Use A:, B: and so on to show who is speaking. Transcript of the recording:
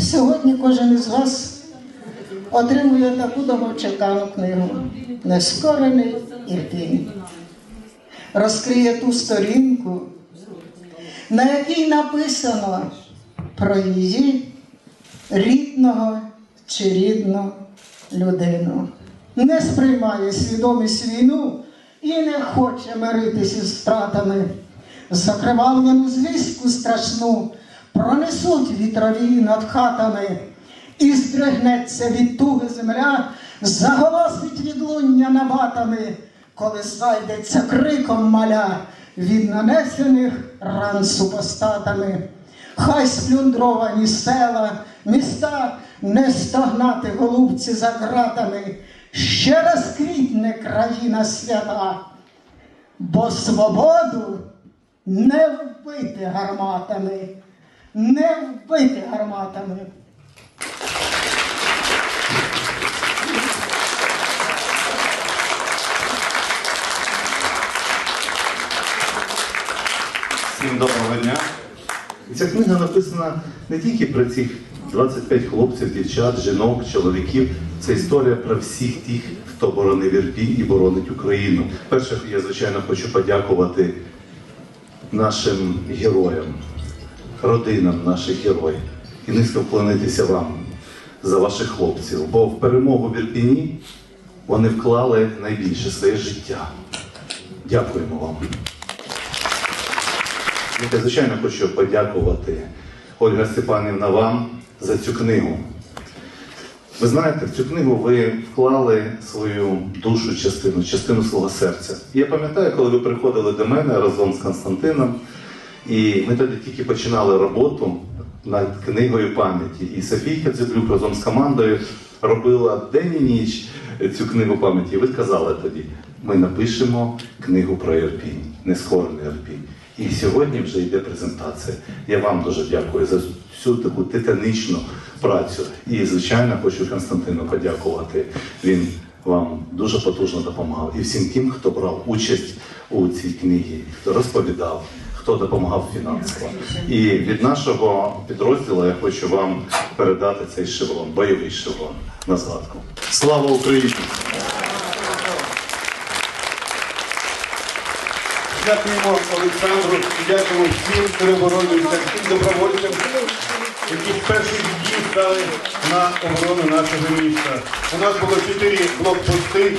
A: Сьогодні кожен із вас отримує таку довгочекану книгу Нескорений Ірпінь. Розкриє ту сторінку, на якій написано про її рідного чи рідну людину. Не сприймає свідомість війну і не хоче миритися з втратами. Закривавлену звістку страшну пронесуть вітрові над хатами, і здригнеться від туги земля, заголосить відлуння набатами, коли зайдеться криком маля від нанесених ран супостатами. Хай сплюндровані села, міста не стогнати голубці за ґратами, ще раз квітне країна свята, бо свободу не вбити гарматами, не вбити гарматами.
B: Всім доброго дня. І ця книга написана не тільки про цих 25 хлопців, дівчат, жінок, чоловіків. Це історія про всіх тих, хто боронив Ірпінь і боронить Україну. Перше, я звичайно хочу подякувати нашим героям, родинам наших героїв і низько вклонитися вам за ваших хлопців. Бо в перемогу в Ірпіні вони вклали найбільше своє життя. Дякуємо вам. Я, звичайно, хочу подякувати Ольга Степанівна вам за цю книгу. Ви знаєте, в цю книгу ви вклали свою душу частину, частину свого серця. Я пам'ятаю, коли ви приходили до мене разом з Константином, і ми тоді тільки починали роботу над книгою пам'яті. І Софійка Дзюблюк разом з командою робила день і ніч цю книгу пам'яті. І ви сказали тоді, ми напишемо книгу про Ірпінь, нескорений Ірпінь. І сьогодні вже йде презентація. Я вам дуже дякую за всю таку титанічну працю. І, звичайно, хочу Константину подякувати. Він вам дуже потужно допомагав. І всім тим, хто брав участь у цій книгі, хто розповідав, хто допомагав фінансово. І від нашого підрозділу я хочу вам передати цей шеврон, бойовий шеврон на згадку. Слава Україні!
C: Дякуємо Олександру, дякуємо всім тероборонівцям, всім добровольцям, які з перших днів стали на оборону нашого міста. У нас було чотири блокпости,